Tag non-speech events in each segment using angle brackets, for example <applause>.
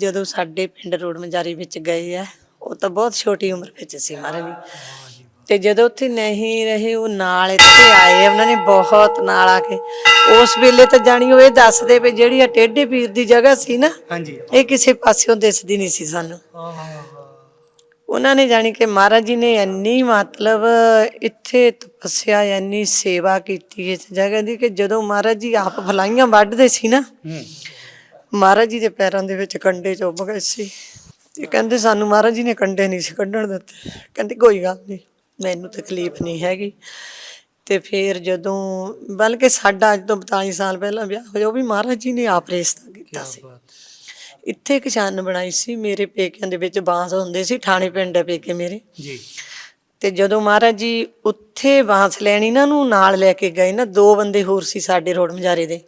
ਜਦੋਂ ਸਾਡੇ ਪਿੰਡ ਰੋਡ ਮਜਾਰੀ ਵਿੱਚ ਗਏ ਆ ਉਹ ਤਾਂ ਬਹੁਤ ਛੋਟੀ ਉਮਰ ਵਿੱਚ ਸੀ ਮਹਾਰਾਜ ਜੀ ਤੇ ਜਦੋਂ ਉੱਥੇ ਨਹੀਂ ਰਹੇ ਉਹ ਨਾਲ ਇੱਥੇ ਆਏ ਉਹਨਾਂ ਨੇ ਬਹੁਤ ਨਾਲ ਆ ਕੇ। ਉਸ ਵੇਲੇ ਤਾਂ ਜਾਣੀ ਉਹ ਇਹ ਦੱਸਦੇ ਵੀ ਜਿਹੜੀ ਆ ਟੇਢੇ ਪੀਰ ਦੀ ਜਗ੍ਹਾ ਸੀ ਨਾ ਹਾਂਜੀ। ਇਹ ਕਿਸੇ ਪਾਸਿਓਂ ਦਿਸਦੀ ਨਹੀਂ ਸੀ ਸਾਨੂੰ। ਉਹਨਾਂ ਨੇ ਜਾਣੀ ਕਿ ਮਹਾਰਾਜ ਜੀ ਨੇ ਇੰਨੀ ਮਤਲਬ ਇੱਥੇ ਤਪੱਸਿਆ ਇੰਨੀ ਸੇਵਾ ਕੀਤੀ ਇਸ ਜਗ੍ਹਾ ਦੀ ਕਿ ਜਦੋਂ ਮਹਾਰਾਜ ਜੀ ਆਪ ਫਲਾਈਆਂ ਵੱਢਦੇ ਸੀ ਨਾ ਮਹਾਰਾਜ ਜੀ ਦੇ ਪੈਰਾਂ ਦੇ ਵਿੱਚ ਕੰਡੇ ਚੁੱਭ ਗਏ ਸੀ। ਤੇ ਕਹਿੰਦੇ ਸਾਨੂੰ ਮਹਾਰਾਜ ਜੀ ਨੇ ਕੰਡੇ ਨਹੀਂ ਸੀ ਕੱਢਣ ਦਿੱਤੇ। ਕਹਿੰਦੇ ਕੋਈ ਗੱਲ ਨਹੀਂ ਮੈਨੂੰ ਤਕਲੀਫ ਨਹੀਂ ਹੈਗੀ। ਤੇ ਫਿਰ ਜਦੋਂ ਬਲਕਿ ਸਾਡਾ ਅੱਜ ਤੋਂ 42 ਸਾਲ ਪਹਿਲਾਂ ਵਿਆਹ ਹੋਇਆ ਉਹ ਵੀ ਮਹਾਰਾਜ ਜੀ ਨੇ ਆਪ ਰਿਸ਼ਤਾ ਕੀਤਾ ਸੀ। ਇੱਥੇ ਇੱਕ ਛਾਨ ਬਣਾਈ ਸੀ ਮੇਰੇ ਪੇਕਿਆਂ ਦੇ ਵਿੱਚ ਬਾਂਸ ਹੁੰਦੇ ਸੀ ਠਾਣੇ ਪਿੰਡ ਹੈ ਪੇਕੇ ਮੇਰੇ। ਜੀ। ਤੇ ਜਦੋਂ ਮਹਾਰਾਜ ਜੀ ਉੱਥੇ ਬਾਂਸ ਲੈਣੀ ਨਾ ਨੂੰ ਨਾਲ ਲੈ ਕੇ ਗਏ ਨਾ ਦੋ ਬੰਦੇ ਹੋਰ ਸੀ ਸਾਡੇ ਰੋਡ ਮਜਾਰੇ ਦੇ।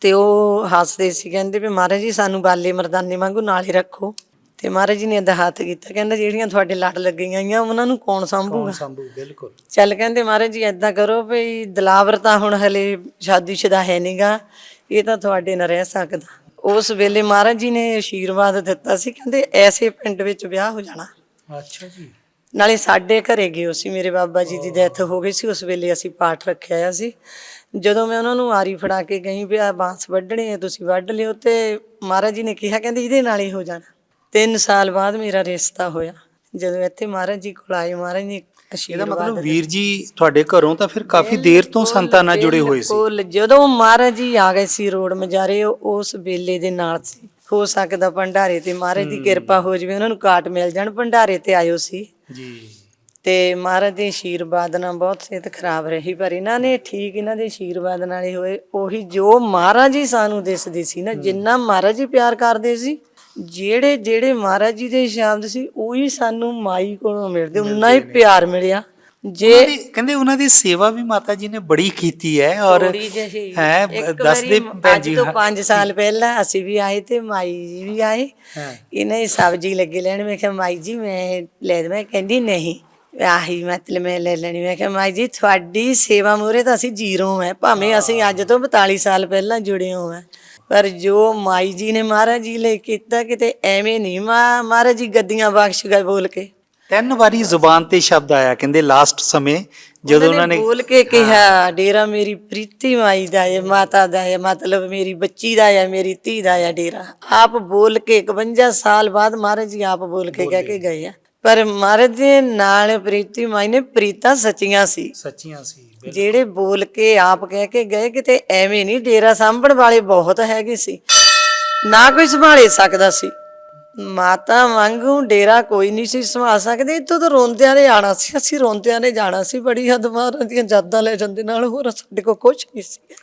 ਤੇ ਉਹ ਹੱਸਦੇ ਸੀ ਕਹਿੰਦੇ ਵੀ ਮਹਾਰਾਜ ਜੀ ਸਾਨੂੰ ਬਾਲੇ ਮਰਦਾਨੇ ਵਾਂਗੂ ਨਾਲ ਹੀ ਰੱਖੋ। ਤੇ ਮਹਾਰਾਜ ਜੀ ਨੇ ਏਦਾਂ ਹੱਥ ਕੀਤਾ ਕਹਿੰਦਾ ਜਿਹੜੀਆਂ ਤੁਹਾਡੇ ਲੜ ਲੱਗੀਆਂ ਆਈਆਂ ਉਹਨਾਂ ਨੂੰ ਕੌਣ ਸੰਭੂਗਾ? ਸੰਭੂ ਬਿਲਕੁਲ। ਚੱਲ ਕਹਿੰਦੇ ਮਹਾਰਾਜ ਜੀ ਏਦਾਂ ਕਰੋ ਵੀ ਦਲਾਵਰ ਤਾਂ ਹੁਣ ਹਲੇ ਸ਼ਾਦੀशुदा ਹੈ ਨਹੀਂਗਾ ਇਹ ਤਾਂ ਤੁਹਾਡੇ ਨਾਲ ਰਹਿ ਸਕਦਾ। ਉਸ ਵੇਲੇ ਮਹਾਰਾਜ ਜੀ ਨੇ ਆਸ਼ੀਰਵਾਦ ਦਿੱਤਾ ਸੀ ਕਹਿੰਦੇ ਐਸੇ ਪਿੰਡ ਵਿੱਚ ਵਿਆਹ ਹੋ ਜਾਣਾ। ਅੱਛਾ ਜੀ। ਨਾਲੇ ਸਾਡੇ ਘਰੇ ਗਏ ਸੀ ਮੇਰੇ ਬਾਬਾ ਜੀ ਦੀ ਡੈਥ ਹੋ ਗਈ ਸੀ ਉਸ ਵੇਲੇ ਅਸੀਂ ਪਾਠ ਰੱਖਿਆ ਆ ਸੀ। ਜਦੋਂ ਮੈਂ ਉਹਨਾਂ ਨੂੰ ਆਰੀ ਫੜਾ ਕੇ ਗਈ ਵੀ ਆ ਬਾਂਸ ਵੱਢਣੇ ਆ ਤੁਸੀਂ ਵੱਢ ਲਿਓ ਤੇ ਮਹਾਰਾਜ ਜੀ ਨੇ ਕਿਹਾ ਕਹਿੰਦੇ ਇਹਦੇ ਨਾਲ ਹੀ ਹੋ ਜਾਣਾ। ਤਿੰਨ ਸਾਲ ਬਾਅਦ ਮੇਰਾ ਰਿਸ਼ਤਾ ਹੋਇਆ। ਜਦੋਂ ਇੱਥੇ ਮਹਾਰਾਜ ਜੀ ਕੋਲ ਆਏ ਮਹਾਰਾਜ ਨੇ ਇਹਦਾ ਮਤਲਬ ਵੀਰ ਜੀ ਤੁਹਾਡੇ ਘਰੋਂ ਤਾਂ ਫਿਰ ਕਾਫੀ ਦੇਰ ਤੋਂ ਸੰਤਾਂ ਨਾਲ ਜੁੜੇ ਹੋਏ ਸੀ। ਜਦੋਂ ਮਹਾਰਾਜ ਜੀ ਆ ਗਏ ਸੀ ਰੋਡ ਮਜਾਰੇ ਉਸ ਵੇਲੇ ਦੇ ਨਾਲ ਸੀ। ਹੋ ਸਕਦਾ ਭੰਡਾਰੇ ਤੇ ਮਹਾਰਾਜ ਦੀ ਕਿਰਪਾ ਹੋ ਜਵੇ ਉਹਨਾਂ ਨੂੰ ਕਾਟ ਮਿਲ ਜਾਣ ਭੰਡਾਰੇ ਤੇ ਆਇਓ ਸੀ। ਜੀ। ਤੇ ਮਹਾਰਾਜ ਦੇ ਆਸ਼ੀਰਵਾਦ ਨਾਲ ਬਹੁਤ ਸਿਹਤ ਖਰਾਬ ਰਹੀ ਪਰ ਇਹਨਾਂ ਨੇ ਠੀਕ ਇਹਨਾਂ ਦੇ ਆਸ਼ੀਰਵਾਦ ਨਾਲ ਹੀ ਹੋਏ ਉਹੀ ਜੋ ਮਹਾਰਾਜ ਜੀ ਸਾਨੂੰ ਦਿਸਦੇ ਸੀ ਨਾ ਜਿੰਨਾ ਮਹਾਰਾਜ ਜੀ ਪਿਆਰ ਕਰਦੇ ਸੀ ਜਿਹੜੇ ਜਿਹੜੇ ਮਹਾਰਾਜ ਜੀ ਦੇ ਸ਼ਬਦ ਸੀ ਉਹੀ ਸਾਨੂੰ ਮਾਈ ਕੋਲੋਂ ਮਿਲਦੇ ਉਨਾ ਹੀ ਪਿਆਰ ਮਿਲਿਆ। ਜੇ ਕਹਿੰਦੇ ਉਹਨਾਂ ਦੀ ਸੇਵਾ ਵੀ ਮਾਤਾ ਜੀ ਨੇ ਬੜੀ ਕੀਤੀ ਹੈ ਔਰ ਹੈ ਦੱਸਦੇ ਅੱਜ ਜੀ ਤੋਂ 5 ਸਾਲ ਪਹਿਲਾਂ ਅਸੀਂ ਵੀ ਆਏ ਤੇ ਮਾਈ ਜੀ ਵੀ ਆਏ। ਹਾਂ। ਇਹਨਾਂ ਦੀ ਸਬਜ਼ੀ ਲੱਗੇ ਲੈਣ ਮੈਂ ਕਿਹਾ ਮਾਈ ਜੀ ਮੈਂ ਲੈ ਦੇਵਾਂ ਕਹਿੰਦੀ ਨਹੀਂ। ਆਹੀ ਮਤਲਬ ਮੈਂ ਲੈ ਲੈਣੀ ਮੈਂ ਕਿਹਾ ਮਾਈ ਜੀ ਤੁਹਾਡੀ ਸੇਵਾ ਮੂਰੇ ਤਾਂ ਅਸੀਂ ਜ਼ੀਰੋ ਹੈ ਭਾਵੇਂ ਅਸੀਂ ਅੱਜ ਤੋਂ 42 ਸਾਲ ਪਹਿਲਾਂ ਜੁੜੇ ਹੋ ਹਾਂ ਪਰ ਜੋ ਮਾਈ ਜੀ ਨੇ ਮਹਾਰਾਜ ਜੀ ਲਈ ਕੀਤਾ ਕਿਤੇ ਐਵੇਂ ਨਹੀਂ ਮਾ- ਮਹਾਰਾਜ ਜੀ ਗੱਦੀਆਂ ਬਖਸ਼ ਗਏ ਬੋਲ ਕੇ। ਤਿੰਨ ਵਾਰੀ ਜ਼ੁਬਾਨ ਤੇ ਸ਼ਬਦ ਆਇਆ ਕਹਿੰਦੇ ਲਾਸਟ ਸਮੇਂ ਜਦੋਂ ਉਹਨਾਂ ਨੇ ਬੋਲ ਕੇ ਕਿਹਾ ਡੇਰਾ ਮੇਰੀ ਪ੍ਰੀਤੀ ਮਾਈ ਦਾ ਹੈ ਮਾਤਾ ਦਾ ਹੈ ਮਤਲਬ ਮੇਰੀ ਬੱਚੀ ਦਾ ਹੈ ਮੇਰੀ ਧੀ ਦਾ ਹੈ ਡੇਰਾ। ਆਪ ਬੋਲ ਕੇ 51 ਸਾਲ ਬਾਅਦ ਮਹਾਰਾਜ ਜੀ ਆਪ ਬੋਲ ਕੇ ਕਹਿ ਕੇ ਗਏ ਆ। ਪਰ ਮਹਾਰਾਜ ਦੇ ਨਾਲ ਪ੍ਰੀਤੀ ਮਾਈ ਨੇ ਪ੍ਰੀਤਾਂ ਸੱਚੀਆਂ ਸੀ। ਸੱਚੀਆਂ ਸੀ ਜਿਹੜੇ ਬੋਲ ਕੇ ਆਪ ਕਹਿ ਕੇ ਗਏ ਕਿਤੇ ਐਵੇਂ ਨਹੀਂ ਡੇਰਾ ਸਾਂਭਣ ਵਾਲੇ ਬਹੁਤ ਹੈਗੇ ਸੀ। ਨਾ ਕੋਈ ਸੰਭਾਲੇ ਸਕਦਾ ਸੀ। ਮਾਤਾ ਵਾਂਗੂ ਡੇਰਾ ਕੋਈ ਨਹੀਂ ਸੀ ਸੰਭਾਲ ਸਕਦੇ। ਇੱਥੋਂ ਤਾਂ ਰੋਂਦਿਆਂ ਨੇ ਆਣਾ ਸੀ। ਅਸੀਂ ਰੋਂਦਿਆਂ ਨੇ ਜਾਣਾ ਸੀ। ਬੜੀ ਹੱਦ ਮਾਰਾਂ ਦੀਆਂ ਯਾਦਾਂ ਲੈ ਜਾਂਦੇ ਨਾਲ ਹੋਰ ਸਾਡੇ ਕੋਲ ਕੁਝ ਨਹੀਂ ਸੀ।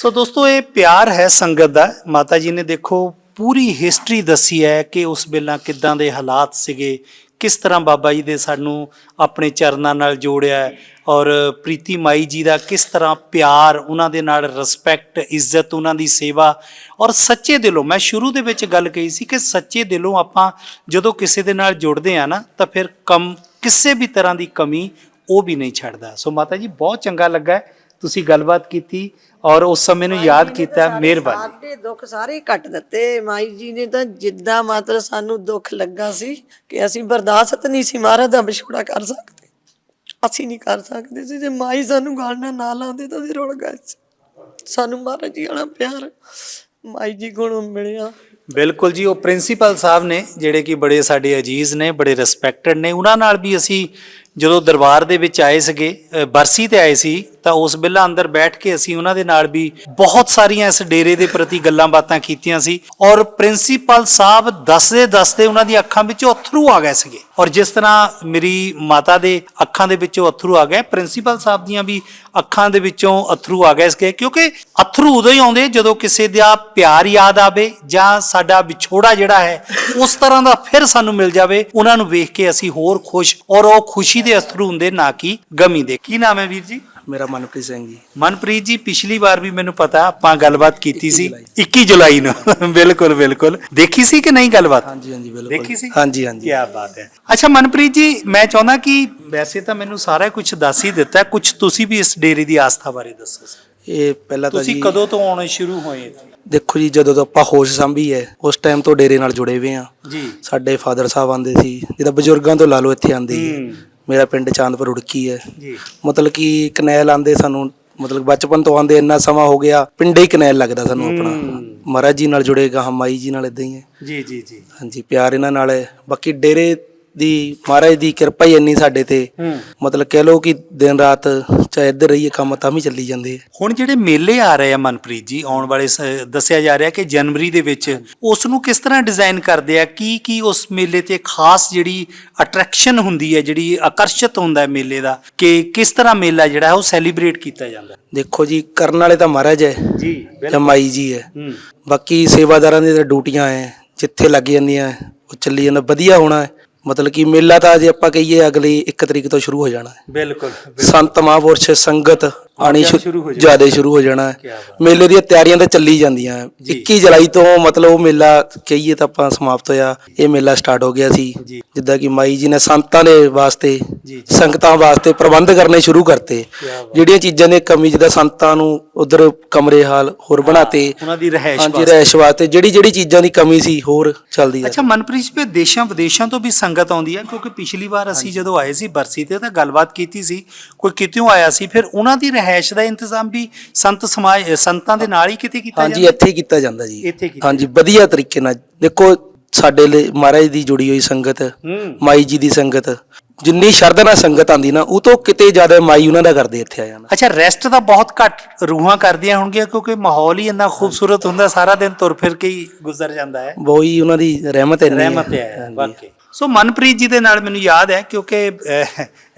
ਸੋ ਦੋਸਤੋ ਇਹ ਪਿਆਰ ਹੈ ਸੰਗਤ ਦਾ। ਮਾਤਾ ਜੀ ਨੇ ਦੇਖੋ ਪੂਰੀ ਹਿਸਟਰੀ ਦੱਸੀ ਹੈ ਕਿ ਉਸ ਵੇਲੇ ਕਿੱਦਾਂ ਦੇ ਹਾਲਾਤ ਸੀਗੇ ਕਿਸ ਤਰ੍ਹਾਂ ਬਾਬਾ ਜੀ ਦੇ ਸਾਨੂੰ ਆਪਣੇ ਚਰਨਾਂ ਨਾਲ ਜੋੜਿਆ ਔਰ ਪ੍ਰੀਤੀ ਮਾਈ ਜੀ ਦਾ ਕਿਸ ਤਰ੍ਹਾਂ ਪਿਆਰ, ਉਹਨਾਂ ਦੇ ਨਾਲ ਰਿਸਪੈਕਟ ਇੱਜ਼ਤ, ਉਹਨਾਂ ਦੀ ਸੇਵਾ ਔਰ ਸੱਚੇ ਦਿਲੋਂ, ਮੈਂ ਸ਼ੁਰੂ ਦੇ ਵਿੱਚ ਗੱਲ ਕਹੀ ਸੀ ਕਿ ਸੱਚੇ ਦਿਲੋਂ ਆਪਾਂ ਜਦੋਂ ਕਿਸੇ ਦੇ ਨਾਲ ਜੁੜਦੇ ਆ ਨਾ, ਤਾਂ ਫਿਰ ਕਮ ਕਿਸੇ ਵੀ ਤਰ੍ਹਾਂ ਦੀ ਕਮੀ ਉਹ ਵੀ ਨਹੀਂ ਛੱਡਦਾ ਸੋ ਮਾਤਾ ਜੀ, ਬਹੁਤ ਚੰਗਾ ਲੱਗਾ ਹੈ। ਤੁਸੀਂ ਗੱਲਬਾਤ ਕੀਤੀ ਔਰ ਉਸ ਸਮੇਂ ਨੂੰ ਯਾਦ ਕੀਤਾ ਮਿਹਰਬਾਨੀ। ਸਾਡੇ ਦੁੱਖ ਸਾਰੇ ਕੱਟ ਦਿੱਤੇ। ਮਾਈ ਜੀ ਨੇ ਤਾਂ ਜਿੱਦਾਂ ਮਤਲਬ ਸਾਨੂੰ ਦੁੱਖ ਲੱਗਾ ਸੀ ਕਿ ਅਸੀਂ ਬਰਦਾਸ਼ਤ ਨਹੀਂ ਸੀ ਮਹਾਰਾਜ ਦਾ ਵਿਛੋੜਾ ਕਰ ਸਕਦੇ। ਅਸੀਂ ਨਹੀਂ ਕਰ ਸਕਦੇ ਸੀ। ਜੇ ਮਾਈ ਸਾਨੂੰ ਗੱਲ ਨਾਲ ਨਾ ਲਾਉਂਦੇ ਤਾਂ ਅਸੀਂ ਰੁਲ ਗਏ ਸੀ। ਸਾਨੂੰ ਮਹਾਰਾਜ ਜੀ ਵਾਲਾ ਪਿਆਰ ਮਾਈ ਜੀ ਕੋਲੋਂ ਮਿਲਿਆ। ਬਿਲਕੁਲ ਜੀ ਉਹ ਪ੍ਰਿੰਸੀਪਲ ਸਾਹਿਬ ਨੇ ਜਿਹੜੇ ਕਿ ਬੜੇ ਸਾਡੇ ਅਜੀਜ਼ ਨੇ ਬੜੇ ਰਿਸਪੈਕਟਡ ਨੇ ਉਹਨਾਂ ਨਾਲ ਵੀ ਅਸੀਂ ਜਦੋਂ ਦਰਬਾਰ ਦੇ ਵਿੱਚ ਆਏ ਸੀਗੇ ਬਰਸੀ ਤੇ ਆਏ ਸੀ, ਤਾਂ ਉਸ ਵੇਲੇ ਅੰਦਰ ਬੈਠ ਕੇ ਅਸੀਂ ਉਹਨਾਂ ਦੇ ਨਾਲ ਵੀ ਬਹੁਤ ਸਾਰੀਆਂ ਇਸ ਡੇਰੇ ਦੇ ਪ੍ਰਤੀ ਗੱਲਾਂ ਬਾਤਾਂ ਕੀਤੀਆਂ ਸੀ ਔਰ ਪ੍ਰਿੰਸੀਪਲ ਸਾਹਿਬ ਦੱਸਦੇ ਦੱਸਦੇ ਉਹਨਾਂ ਦੀ ਅੱਖਾਂ ਵਿੱਚੋਂ ਅਥਰੂ ਆ ਗਏ ਸੀਗੇ। ਔਰ ਜਿਸ ਤਰ੍ਹਾਂ ਮੇਰੀ ਮਾਤਾ ਦੇ ਅੱਖਾਂ ਦੇ ਵਿੱਚੋਂ ਅਥਰੂ ਆ ਗਏ, ਪ੍ਰਿੰਸੀਪਲ ਸਾਹਿਬ ਦੀਆਂ ਵੀ ਅੱਖਾਂ ਦੇ ਵਿੱਚੋਂ ਅਥਰੂ ਆ ਗਏ ਸੀਗੇ ਕਿਉਂਕਿ ਅਥਰੂ ਉਦੋਂ ਹੀ ਆਉਂਦੇ ਜਦੋਂ ਕਿਸੇ ਦਾ ਪਿਆਰ ਯਾਦ ਆਵੇ ਜਾਂ ਸਾਡਾ ਵਿਛੋੜਾ ਜਿਹੜਾ ਹੈ, ਉਸ ਤਰ੍ਹਾਂ ਦਾ ਫਿਰ ਸਾਨੂੰ ਮਿਲ ਜਾਵੇ। ਉਹਨਾਂ ਨੂੰ ਵੇਖ ਕੇ ਅਸੀਂ ਹੋਰ ਖੁਸ਼ ਔਰ ਉਹ ਖੁਸ਼ੀ ਦੇ ਅਥਰੂ ਹੁੰਦੇ ਨਾ ਕਿ ਗਮੀ ਦੇ। ਕੀ ਨਾਮ ਹੈ ਵੀਰ ਜੀ? ਮੇਰਾ ਮਨਪ੍ਰੀਤ ਸਿੰਘ ਜੀ। ਮਨਪ੍ਰੀਤ ਜੀ ਪਿਛਲੀ ਵਾਰ ਵੀ ਮੈਨੂੰ ਪਤਾ ਆਪਾਂ ਗੱਲਬਾਤ ਕੀਤੀ ਸੀ। 21 ਜੁਲਾਈ ਨੂੰ। ਬਿਲਕੁਲ ਬਿਲਕੁਲ। ਦੇਖੀ ਸੀ ਕਿ ਨਹੀਂ ਗੱਲਬਾਤ? ਹਾਂਜੀ ਹਾਂਜੀ ਬਿਲਕੁਲ। ਦੇਖੀ ਸੀ? ਹਾਂਜੀ ਹਾਂਜੀ। ਕੀ ਬਾਤ ਹੈ। ਅੱਛਾ ਮਨਪ੍ਰੀਤ ਜੀ ਮੈਂ ਚਾਹੁੰਦਾ ਕਿ ਵੈਸੇ ਤਾਂ ਮੈਨੂੰ ਸਾਰਾ ਕੁਝ ਦੱਸ ਹੀ ਦਿੱਤਾ ਕੁਝ ਤੁਸੀਂ ਵੀ ਇਸ ਡੇਰੇ ਦੀ ਆਸਥਾ ਬਾਰੇ ਦੱਸੋ। ਇਹ ਪਹਿਲਾਂ ਤਾਂ ਤੁਸੀਂ ਕਦੋਂ ਤੋਂ ਆਉਣੇ ਸ਼ੁਰੂ ਹੋਏ ਇੱਥੇ? ਦੇਖੋ ਜੀ ਜਦੋਂ ਤੋਂ ਆਪਾਂ ਹੋਸ਼ ਸੰਭੀ ਹੈ ਉਸ ਟਾਈਮ ਤੋਂ ਡੇਰੇ ਨਾਲ ਜੁੜੇ ਹੋਏ ਆ ਜੀ। ਸਾਡੇ ਫਾਦਰ ਸਾਹਿਬ ਆਂਦੇ ਸੀ। ਜਿਹਦਾ ਬਜ਼ੁਰਗਾਂ ਤੋਂ ਲਾ ਲਓ ਇੱਥੇ ਆਂਦੇ। ਹੂੰ। ਮੇਰਾ ਪਿੰਡ ਚਾਂਦਪੁਰ ਉੜਕੀ ਹੈ। ਜੀ। ਮਤਲਬ ਕਿ ਕਨੈਲ ਆਂਦੇ ਸਾਨੂੰ ਮਤਲਬ ਬਚਪਨ ਤੋਂ ਆਂਦੇ ਇੰਨਾ ਸਮਾਂ ਹੋ ਗਿਆ ਪਿੰਡੇ ਹੀ ਕਨੈਲ ਲੱਗਦਾ ਸਾਨੂੰ ਆਪਣਾ। ਮਹਾਰਾਜ ਜੀ ਨਾਲ ਜੁੜੇਗਾ ਹਮ ਮਾਈ ਜੀ ਨਾਲ ਇਦਾਂ ਹੀ ਹੈ। ਜੀ ਜੀ ਜੀ। ਹਾਂਜੀ ਪਿਆਰ ਇਹਨਾਂ ਨਾਲ ਹੈ। ਬਾਕੀ ਡੇਰੇ ਦੀ ਮਹਾਰਾਜ ਦੀ ਕਿਰਪਾ ਹੀ ਇੰਨੀ ਸਾਡੇ ਤੇ। ਮਤਲਬ ਕਹਿ ਲਓ ਕਿ ਦਿਨ ਰਾਤ ਚਾਹੇ ਇੱਧਰ ਰਹੀਏ ਕੰਮ ਤਾਂ ਵੀ ਚੱਲੀ ਜਾਂਦੇ। ਆ ਹੁਣ ਜਿਹੜੇ ਮੇਲੇ ਆ ਰਹੇ ਆ ਮਨਪ੍ਰੀਤ ਜੀ ਆਉਣ ਵਾਲੇ ਸ- ਦੱਸਿਆ ਜਾ ਰਿਹਾ ਕਿ ਜਨਵਰੀ ਦੇ ਵਿੱਚ ਉਸ ਨੂੰ ਕਿਸ ਤਰ੍ਹਾਂ ਡਿਜ਼ਾਈਨ ਕਰਦੇ ਆ? ਕੀ ਕੀ ਉਸ ਮੇਲੇ ਤੇ ਖਾਸ ਜਿਹੜੀ ਅਟਰੈਕਸ਼ਨ ਹੁੰਦੀ ਹੈ ਜਿਹੜੀ ਆਕਰਸ਼ਿਤ ਹੁੰਦਾ ਹੈ ਮੇਲੇ ਦਾ ਕਿ ਕਿਸ ਤਰ੍ਹਾਂ ਮੇਲਾ ਜਿਹੜਾ ਹੈ ਉਹ ਸੈਲੀਬ੍ਰੇਟ ਕੀਤਾ ਜਾਂਦਾ ਦੇਖੋ ਜੀ ਕਰਨ ਵਾਲੇ ਤਾਂ ਮਹਾਰਾਜ ਹੈ। ਜੀ ਜਾਂ ਮਾਈ ਜੀ ਹੈ। ਹੂੰ। ਬਾਕੀ ਸੇਵਾਦਾਰਾਂ ਦੀਆਂ ਤਾਂ ਡਿਊਟੀਆਂ ਹੈ ਜਿੱਥੇ ਲੱਗ ਜਾਂਦੀਆਂ ਉਹ ਚੱਲੀ ਜਾਂਦਾ ਵਧੀਆ ਹੋਣਾ ਹੈ। ਮਤਲਬ ਕਿ ਮੇਲਾ ਤਾਂ ਜੇ ਆਪਾਂ ਕਹੀਏ ਅਗਲੀ 1 ਤਰੀਕ ਤੋਂ ਸ਼ੁਰੂ ਹੋ ਜਾਣਾ ਹੈ। ਬਿਲਕੁਲ ਸੰਤ ਮਹਾਂਪੁਰਸ਼ ਸੰਗਤ ਆਣੀ ਜ਼ਿਆਦਾ ਸ਼ੁਰੂ ਹੋ ਜਾਣਾ ਹੈ। ਮੇਲੇ ਦੀਆਂ ਤਿਆਰੀਆਂ ਤਾਂ ਚੱਲੀ ਜਾਂਦੀਆਂ 21 ਜੁਲਾਈ ਤੋਂ ਮਤਲਬ ਉਹ ਮੇਲਾ ਕਹੀਏ ਤਾਂ ਆਪਾਂ ਸਮਾਪਤ ਹੋਇਆ। ਇਹ ਮੇਲਾ ਸਟਾਰਟ ਹੋ ਗਿਆ ਸੀ। ਜਿੱਦਾਂ ਕਿ ਮਾਈ ਜੀ ਨੇ ਸੰਤਾਂ ਦੇ ਵਾਸਤੇ ਸੰਗਤਾਂ ਵਾਸਤੇ ਪ੍ਰਬੰਧ ਕਰਨੇ ਸ਼ੁਰੂ ਕਰਤੇ। ਜਿਹੜੀਆਂ ਚੀਜ਼ਾਂ ਦੀ ਕਮੀ ਜਿੱਦਾਂ ਸੰਤਾਂ ਨੂੰ ਉਧਰ ਕਮਰੇ ਹਾਲ ਹੋਰ ਬਣਾਤੇ। ਉਹਨਾਂ ਦੀ ਰਹਿائش ਵਾਸਤੇ। ਵਾਸਤੇ। ਜਿਹੜੀ ਜਿਹੜੀ ਚੀਜ਼ਾਂ ਦੀ ਕਮੀ ਸੀ ਹੋਰ ਚੱਲਦੀ ਹੈ ਅੱਛਾ ਮਨਪ੍ਰੀਤ ਜੀ ਦੇਸ਼ਾਂ ਵਿਦੇਸ਼ਾਂ ਤੋਂ ਵੀ ਸੰਗਤ ਆਉਂਦੀ ਹੈ ਕਿਉਂਕਿ ਪਿਛਲੀ ਵਾਰ ਅਸੀਂ ਜਦੋਂ ਆਏ ਸੀ ਬਰਸੀ ਤੇ ਤਾਂ ਗੱਲਬਾਤ ਕੀਤੀ ਸੀ ਕੋਈ ਕਿਤਿਓਂ ਆਇਆ ਸੀ ਫਿਰ ਉਹਨਾਂ ਦੀ ਰਹਿائش ਦਾ ਇੰਤਜ਼ਾਮ ਵੀ ਸੰਤ ਸਮਾਜ ਸੰਤਾਂ ਦੇ ਨਾਲ ਹੀ ਕਿਤੇ ਕੀਤਾ ਜਾਂਦਾ? ਹਾਂਜੀ ਇੱਥੇ ਕੀਤਾ ਜਾਂਦਾ ਜੀ। ਹਾਂਜੀ ਵਧੀਆ ਤਰੀਕੇ ਨਾਲ। ਦੇਖੋ ਸਾਡੇ ਲਈ ਮਹਾਰਾਜ ਦੀ ਜੁੜੀ ਹੋਈ ਸੰਗਤ ਮਾਈ ਜੀ ਦੀ ਸੰਗਤ ਜਿੰਨੀ ਸ਼ਰਧਾ ਨਾਲ ਸੰਗਤ ਆਂਦੀ ਨਾ ਉਹ ਤੋਂ ਕਿਤੇ ਜ਼ਿਆਦਾ ਮਾਈ ਉਹਨਾਂ ਦਾ ਕਰਦੇ ਇੱਥੇ ਆ ਜਾਣਾ। ਅੱਛਾ ਰੈਸਟ ਦਾ ਬਹੁਤ ਘੱਟ ਰੂਹਾਂ ਕਰਦੀਆਂ ਹੋਣਗੀਆਂ ਕਿਉਂਕਿ ਮਾਹੌਲ ਹੀ ਇੰਨਾ ਖੂਬਸੂਰਤ ਹੁੰਦਾ ਸਾਰਾ ਦਿਨ ਤੁਰ ਫਿਰ ਕੇ ਹੀ ਗੁਜ਼ਰ ਜਾਂਦਾ ਹੈ। ਬੋਈ ਉਹਨਾਂ ਦੀ ਰਹਿਮਤ ਹੈ। ਰਹਿਮਤ ਹੈ ਵਾਕਈ। ਸੋ ਮਨਪ੍ਰੀਤ ਜੀ ਦੇ ਨਾਲ ਮੈਨੂੰ ਯਾਦ ਹੈ ਕਿਉਂਕਿ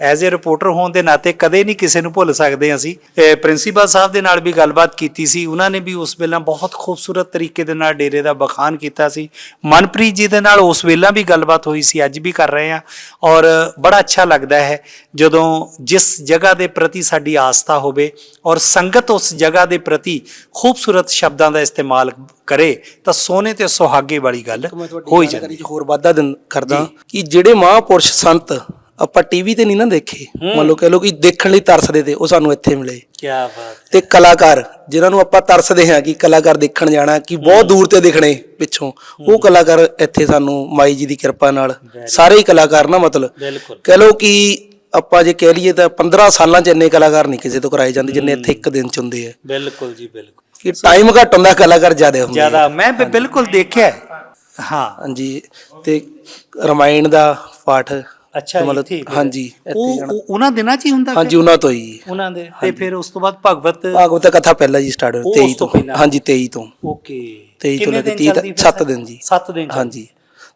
ਐਜ਼ ਅ ਰਿਪੋਰਟਰ ਹੋਣ ਦੇ ਨਾਤੇ ਕਦੇ ਨਹੀਂ ਕਿਸੇ ਨੂੰ ਭੁੱਲ ਸਕਦੇ ਅਸੀਂ। ਪ੍ਰਿੰਸੀਪਲ ਸਾਹਿਬ ਦੇ ਨਾਲ ਵੀ ਗੱਲਬਾਤ ਕੀਤੀ ਸੀ। ਉਹਨਾਂ ਨੇ ਵੀ ਉਸ ਵੇਲੇ ਬਹੁਤ ਖੂਬਸੂਰਤ ਤਰੀਕੇ ਦੇ ਨਾਲ ਡੇਰੇ ਦਾ ਬਖਾਨ ਕੀਤਾ ਸੀ। ਮਨਪ੍ਰੀਤ ਜੀ ਦੇ ਨਾਲ ਉਸ ਵੇਲੇ ਵੀ ਗੱਲਬਾਤ ਹੋਈ ਸੀ। ਅੱਜ ਵੀ ਕਰ ਰਹੇ ਹਾਂ। ਔਰ ਬੜਾ ਅੱਛਾ ਲੱਗਦਾ ਹੈ ਜਦੋਂ ਜਿਸ ਜਗ੍ਹਾ ਦੇ ਪ੍ਰਤੀ ਸਾਡੀ ਆਸਥਾ ਹੋਵੇ ਔਰ ਸੰਗਤ ਉਸ ਜਗ੍ਹਾ ਦੇ ਪ੍ਰਤੀ ਖੂਬਸੂਰਤ ਸ਼ਬਦਾਂ ਦਾ ਇਸਤੇਮਾਲ ਕਰੇ ਤਾਂ ਸੋਨੇ ਤੇ ਸੁਹਾਗੇ ਵਾਲੀ ਗੱਲ ਹੋ ਹੀ ਜਾਂਦੀ ਚ ਹੋਰ ਵਾਧਾ ਕਰਦਾ ਕਿ ਜਿਹੜੇ ਮਹਾਂਪੁਰਸ਼ ਸੰਤ ਆਪਾਂ ਟੀਵੀ ਤੇ ਨਹੀਂ ਨਾ ਦੇਖੇ। ਮੰਨ ਲਓ ਕਹ ਲਓ ਕਿ ਦੇਖਣ ਲਈ ਤਰਸਦੇ ਤੇ ਉਹ ਸਾਨੂੰ ਇੱਥੇ ਮਿਲੇ। ਕੀ ਬਾਤ ਤੇ ਕਲਾਕਾਰ ਜਿਨ੍ਹਾਂ ਨੂੰ ਆਪਾਂ ਤਰਸਦੇ ਹਾਂ ਕਿ ਕਲਾਕਾਰ ਦੇਖਣ ਜਾਣਾ ਕਿ ਬਹੁਤ ਦੂਰ ਤੇ ਦਿਖਣੇ ਪਿੱਛੋਂ ਉਹ ਕਲਾਕਾਰ ਇੱਥੇ ਸਾਨੂੰ ਮਾਈ ਜੀ ਦੀ ਕਿਰਪਾ ਨਾਲ ਸਾਰੇ ਹੀ ਕਲਾਕਾਰ ਨਾ ਮਤਲਬ ਕਹ ਲਓ ਕਿ ਆਪਾਂ ਜੇ ਕਹਿ ਲਈਏ ਤਾਂ 15 ਸਾਲਾਂ ਚ ਇੰਨੇ ਕਲਾਕਾਰ ਨਹੀਂ ਕਿਸੇ ਤੋਂ ਕਰਾਏ ਜਾਂਦੇ ਜਿੰਨੇ ਇੱਥੇ ਇੱਕ ਦਿਨ ਚ ਹੁੰਦੇ ਆ। ਬਿਲਕੁਲ ਜੀ ਬਿਲਕੁਲ। ਕਿ ਟਾਈਮ ਘੱਟ ਹੁੰਦਾ ਕਲਾਕਾਰ ਜ਼ਿਆਦਾ ਹੁੰਦੇ ਆ। ਜ਼ਿਆਦਾ। ਮੈਂ ਬਿਲਕੁਲ ਦੇਖਿਆ ਹੈ। ਹਾਂ। ਹਾਂਜੀ। ਤੇ ਰਮਾਇਣ ਦਾ ਪਾਠ ਅੱਛਾ ਜੀ, ਮਤਲਬ ਠੀਕ ਹੈ। ਹਾਂਜੀ ਇੱਥੇ ਉਹ ਜਾਣਾ। ਉਹ- ਉਹਨਾਂ ਦਿਨਾਂ 'ਚ ਹੀ ਹੁੰਦਾ ਹਾਂਜੀ? ਉਹਨਾਂ ਤੋਂ ਹੀ। ਉਹਨਾਂ ਦੇ ਤੇ ਫਿਰ ਉਸ ਤੋਂ ਬਾਅਦ ਭਗਵਤ ਭਾਗਵਤ ਕਥਾ ਪਹਿਲਾਂ ਜੀ ਸਟਾਰਟ ਉਹ ਹੋਈ ਉਸ 23 ਤੋਂ। ਤੋਂ ਪਹਿਲਾਂ। ਹਾਂਜੀ 23 ਤੋਂ। ਓਕੇ। 23 ਤੋਂ ਲੈ ਕੇ ਦਿਨ 30 ਚੱਲਦੀ ਤੱਕ 7 ਦਿਨ ਜੀ। 7 ਦਿਨ ਚੱਲਦੀ। ਹਾਂਜੀ।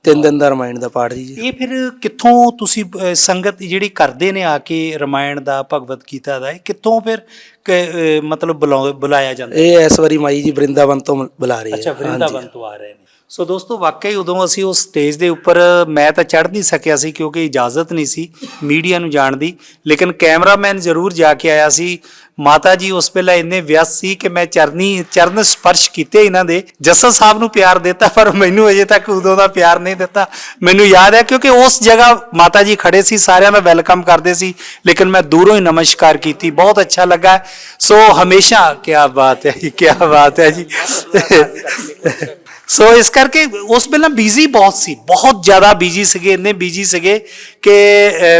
ਤਿੰਨ ਦਿਨ ਦਾ ਰਮਾਇਣ ਦਾ ਪਾਠ ਜੀ। ਇਹ ਫਿਰ ਕਿੱਥੋਂ ਤੁਸੀਂ ਅਹ, ਸੰਗਤ ਜਿਹੜੀ ਕਰਦੇ ਨੇ ਆ ਕੇ ਰਮਾਇਣ ਦਾ ਭਗਵਤ ਗੀਤਾ ਦਾ ਇਹ ਕਿੱਥੋਂ ਫਿਰ ਕ- ਅਹ, ਮਤਲਬ ਬੁਲਾ- ਬੁਲਾਇਆ ਜਾਂਦਾ? ਇਹ ਇਸ ਵਾਰੀ ਮਾਈ ਜੀ ਬ੍ਰਿੰਦਾਵਨ ਤੋਂ ਬੁਲਾ ਰਹੇ ਅੱਛਾ ਆ ਵਰਿੰਦਾਵਨ ਤੋਂ ਆ ਰਹੇ ਨੇ। ਸੋ ਦੋਸਤੋ ਵਾਕਈ ਉਦੋਂ ਅਸੀਂ ਉਸ ਸਟੇਜ ਦੇ ਉੱਪਰ ਮੈਂ ਤਾਂ ਚੜ੍ਹ ਨਹੀਂ ਸਕਿਆ ਸੀ ਕਿਉਂਕਿ ਇਜਾਜ਼ਤ ਨਹੀਂ ਸੀ ਮੀਡੀਆ ਨੂੰ ਜਾਣ ਦੀ ਲੇਕਿਨ ਕੈਮਰਾਮੈਨ ਜ਼ਰੂਰ ਜਾ ਕੇ ਆਇਆ ਸੀ ਮਾਤਾ ਜੀ ਉਸ ਵੇਲੇ ਇੰਨੇ ਵਿਅਸਤ ਸੀ ਕਿ ਮੈਂ ਚਰਨੀ ਚਰਨ ਸਪਰਸ਼ ਕੀਤੇ ਇਹਨਾਂ ਦੇ ਜਸਲ ਸਾਹਿਬ ਨੂੰ ਪਿਆਰ ਦਿੱਤਾ ਪਰ ਮੈਨੂੰ ਅਜੇ ਤੱਕ ਉਦੋਂ ਦਾ ਪਿਆਰ ਨਹੀਂ ਦਿੱਤਾ ਮੈਨੂੰ ਯਾਦ ਹੈ ਕਿਉਂਕਿ ਉਸ ਜਗ੍ਹਾ ਮਾਤਾ ਜੀ ਖੜੇ ਸੀ ਸਾਰਿਆਂ ਦਾ ਵੈਲਕਮ ਕਰਦੇ ਸੀ ਲੇਕਿਨ ਮੈਂ ਦੂਰੋਂ ਹੀ ਨਮਸਕਾਰ ਕੀਤੀ ਬਹੁਤ ਅੱਛਾ ਲੱਗਾ ਸੋ ਹਮੇਸ਼ਾ ਕੀ ਬਾਤ ਹੈ ਜੀ ਕੀ ਬਾਤ ਹੈ ਜੀ ਸੋ ਇਸ ਕਰਕੇ ਉਸ ਵੇਲੇ ਬਿਜ਼ੀ ਬਹੁਤ ਸੀ ਬਹੁਤ ਜ਼ਿਆਦਾ ਬਿਜ਼ੀ ਸੀਗੇ ਇੰਨੇ ਬਿਜ਼ੀ ਸੀਗੇ ਕਿ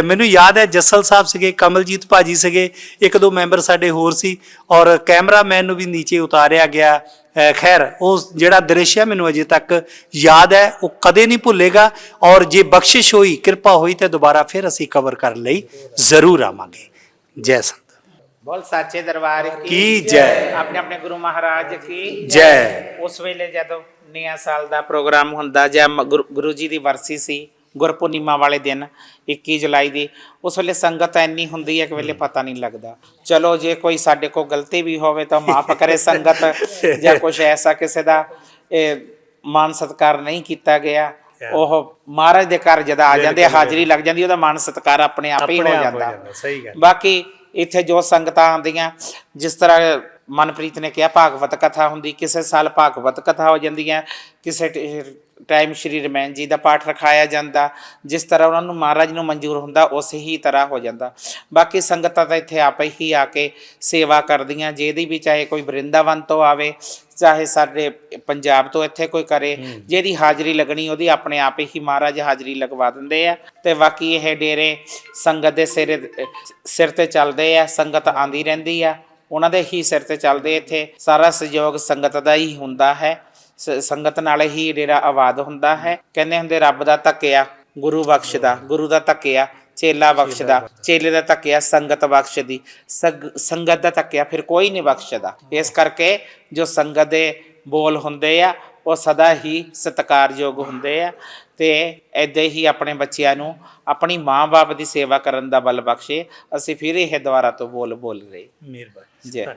ਮੈਨੂੰ ਯਾਦ ਹੈ ਜੱਸਲ ਸਾਹਿਬ ਸੀਗੇ ਕਮਲਜੀਤ ਭਾਜੀ ਸੀਗੇ ਇੱਕ ਦੋ ਮੈਂਬਰ ਸਾਡੇ ਹੋਰ ਸੀ ਔਰ ਕੈਮਰਾਮੈਨ ਨੂੰ ਵੀ ਨੀਚੇ ਉਤਾਰਿਆ ਗਿਆ। ਖੈਰ ਉਹ ਜਿਹੜਾ ਦ੍ਰਿਸ਼ ਹੈ ਮੈਨੂੰ ਅਜੇ ਤੱਕ ਯਾਦ ਹੈ ਉਹ ਕਦੇ ਨਹੀਂ ਭੁੱਲੇਗਾ ਔਰ ਜੇ ਬਖਸ਼ਿਸ਼ ਹੋਈ ਕਿਰਪਾ ਹੋਈ ਤੇ ਦੁਬਾਰਾ ਫਿਰ ਅਸੀਂ ਕਵਰ ਕਰਨ ਲਈ ਜ਼ਰੂਰ ਆਵਾਂਗੇ। ਜੈ ਸੰਤ। ਬੋਲ ਸਾਚੇ ਦਰਬਾਰ ਕੀ ਜੈ। ਆਪਣੇ ਆਪਣੇ ਗੁਰੂ ਮਹਾਰਾਜ ਕੀ ਜੈ। ਉਸ ਵੇਲੇ ਜਦੋਂ ਨਿਆ ਸਾਲ ਦਾ ਪ੍ਰੋਗਰਾਮ ਹੁੰਦਾ ਜਾਂ ਮ- ਗੁਰੂ ਗੁਰੂ ਜੀ ਦੀ ਵਰਸੀ ਸੀ ਗੁਰਪੂਰਨਿਮਾ ਵਾਲੇ ਦਿਨ 21 ਜੁਲਾਈ ਦੀ। ਉਸ ਵੇਲੇ ਸੰਗਤ ਇੰਨੀ ਹੁੰਦੀ ਹੈ ਕਿ ਵੇਲੇ ਪਤਾ ਨਹੀਂ ਲੱਗਦਾ। ਚਲੋ ਜੇ ਕੋਈ ਸਾਡੇ ਕੋਲ ਗਲਤੀ ਵੀ ਹੋਵੇ ਤਾਂ ਮਾਫ ਕਰੇ ਸੰਗਤ <laughs> ਜਾਂ ਕੁਝ ਐਸਾ ਕਿਸੇ ਦਾ ਇਹ ਮਾਨ ਸਤਕਾਰ ਨਹੀਂ ਕੀਤਾ ਗਿਆ। ਉਹ ਮਹਾਰਾਜ ਦੇ ਘਰ ਜਦ ਆ ਜਾਂਦੇ ਆ, ਹਾਜ਼ਰੀ ਲੱਗ ਜਾਂਦੀ ਉਹਦਾ ਮਾਨ ਸਤਕਾਰ ਆਪਣੇ ਆਪ ਹੀ ਹੋ ਜਾਂਦਾ। ਜਾਂਦਾ, ਸਹੀ ਗੱਲ। ਬਾਕੀ ਇੱਥੇ ਜੋ ਸੰਗਤਾਂ ਆਉਂਦੀਆਂ ਜਿਸ ਤਰ੍ਹਾਂ ਮਨਪ੍ਰੀਤ ਨੇ ਕਿਹਾ ਭਾਗਵਤ ਕਥਾ ਹੁੰਦੀ ਕਿਸੇ ਸਾਲ ਭਾਗਵਤ ਕਥਾ ਹੋ ਜਾਂਦੀਆਂ ਕਿਸੇ ਟ- ਟਾਈਮ ਸ਼੍ਰੀ ਰਮੈਨ ਜੀ ਦਾ ਪਾਠ ਰਖਾਇਆ ਜਾਂਦਾ ਜਿਸ ਤਰ੍ਹਾਂ ਉਹਨਾਂ ਨੂੰ ਮਹਾਰਾਜ ਨੂੰ ਮਨਜ਼ੂਰ ਹੁੰਦਾ ਉਸੇ ਹੀ ਤਰ੍ਹਾਂ ਹੋ ਜਾਂਦਾ। ਬਾਕੀ ਸੰਗਤਾਂ ਤਾਂ ਇੱਥੇ ਆਪੇ ਹੀ ਆ ਕੇ ਸੇਵਾ ਕਰਦੀਆਂ ਜਿਹਦੀ ਵੀ ਚਾਹੇ ਕੋਈ ਬ੍ਰਿੰਦਾਵਨ ਤੋਂ ਆਵੇ ਚਾਹੇ ਸਾਡੇ ਪੰਜਾਬ ਤੋਂ ਇੱਥੇ ਕੋਈ ਕਰੇ ਜਿਹਦੀ ਹਾਜ਼ਰੀ ਲੱਗਣੀ ਉਹਦੀ ਆਪਣੇ ਆਪ ਹੀ ਮਹਾਰਾਜ ਹਾਜ਼ਰੀ ਲਗਵਾ ਦਿੰਦੇ ਆ। ਤੇ ਬਾਕੀ ਇਹ ਡੇਰੇ ਸੰਗਤ ਦੇ ਸਿਰ ਸਿਰ ਤੇ ਚੱਲਦੇ ਆ ਸੰਗਤ ਆਂਦੀ ਰਹਿੰਦੀ ਆ। ਉਹਨਾਂ ਦੇ ਹੀ ਸਿਰ ਤੇ ਚੱਲਦੇ ਇੱਥੇ। ਸਾਰਾ ਸਹਿਯੋਗ ਸੰਗਤ ਦਾ ਹੀ ਹੁੰਦਾ ਹੈ। ਸ- ਸੰਗਤ ਨਾਲ ਹੀ ਡੇਰਾ ਆਵਾਦ ਹੁੰਦਾ ਹੈ। ਕਹਿੰਦੇ ਹੁੰਦੇ, ਰੱਬ ਦਾ ਧੱਕਿਆ, ਗੁਰੂ ਬਖਸ਼ਦਾ, ਗੁਰੂ ਦਾ ਧੱਕਿਆ, ਚੇਲਾ ਬਖਸ਼ਦਾ, ਚੇਲੇ ਦਾ ਧੱਕਿਆ, ਸੰਗਤ ਬਖਸ਼ਦੀ, ਸਗ- ਸੰਗਤ ਦਾ ਧੱਕਿਆ, ਫਿਰ ਕੋਈ ਨਹੀਂ ਬਖਸ਼ਦਾ। ਇਸ ਕਰਕੇ ਜੋ ਸੰਗਤ ਦੇ ਬੋਲ ਹੁੰਦੇ ਆ ਉਹ ਸਦਾ ਹੀ ਸਤਿਕਾਰਯੋਗ ਹੁੰਦੇ ਆ ਤੇ ਐਦਾਂ ਹੀ ਆਪਣੇ ਬੱਚਿਆਂ ਨੂੰ ਆਪਣੀ ਮਾਂ-ਬਾਪ ਦੀ ਸੇਵਾ ਕਰਨ ਦਾ ਬਲ ਬਖਸ਼ੇ। ਅਸੀਂ ਫਿਰ ਇਹ ਦੁਆਰਾ ਤੋਂ ਬੋਲ ਬੋਲ ਰਹੇ। ਮਿਹਰਬਾਨੀ। ਜੈ।